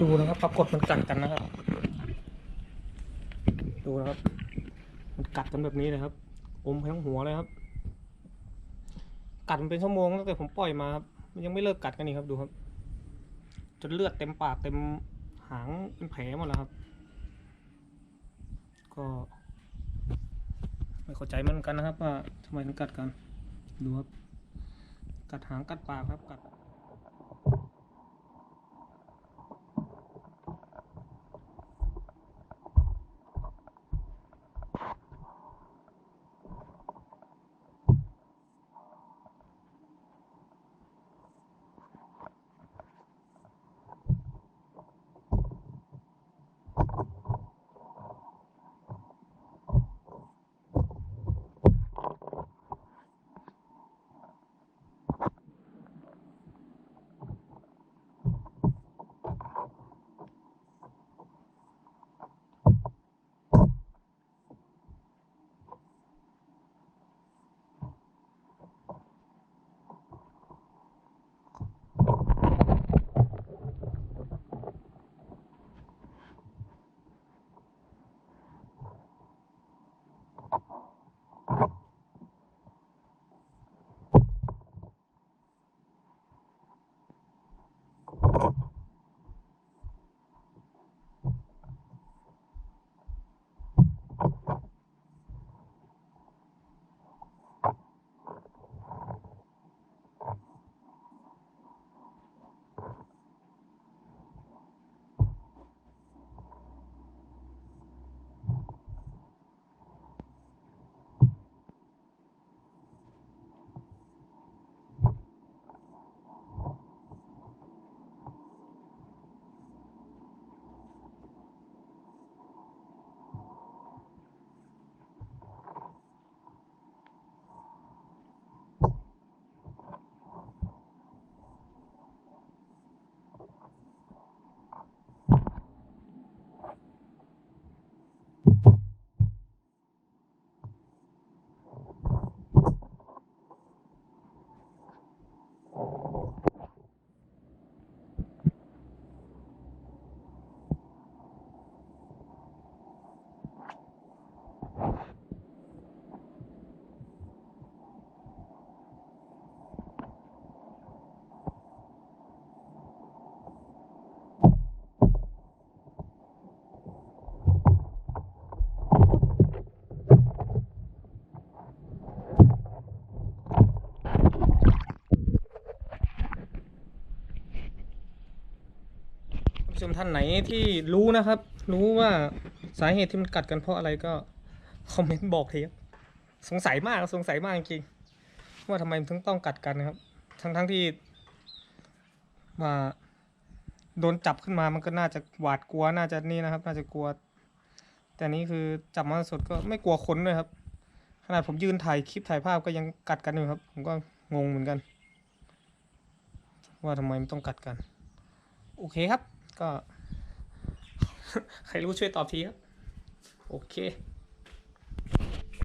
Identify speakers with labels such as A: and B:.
A: ดูนะครับปรากฏมันกัดกันนะครับ ดูนะครับ มันกัดกันแบบนี้เลยครับอมทั้งหัวเลยครับ กัดมันเป็นชั่วโมงตั้งแต่ผมปล่อยมาครับมันยังไม่เลิกกัดกันอีกครับดูครับ จนเลือดเต็มปากเต็มหางเป็นแผลหมดแล้วครับ ก็ไม่เข้าใจมือนกันนะครับ ว่าทำไมถึงกัดกัน ดูครับ กัดหางกัดปากครับกัด ชมท่านไหนที่รู้นะครับ รู้ว่าสาเหตุที่มันกัดกันเพราะอะไรก็คอมเมนต์บอกทีครับสงสัยมากสงสัยมากจริงว่าทำไมมันถึงต้องกัดกันนะครับ ทั้งทั้งๆที่ว่าโดนจับขึ้นมามันก็น่าจะหวาดกลัวน่าจะนี่นะครับ น่าจะกลัว แต่นี้คือจับมาสดก็ไม่กลัวคนเลยครับ ขนาดผมยืนถ่ายคลิปถ่ายภาพก็ยังกัดกันอยู่ครับ ผมก็งงเหมือนกัน ว่าทำไมมันต้องกัดกัน โอเคครับ ก็ ใครรู้ช่วยตอบทีครับ โอเค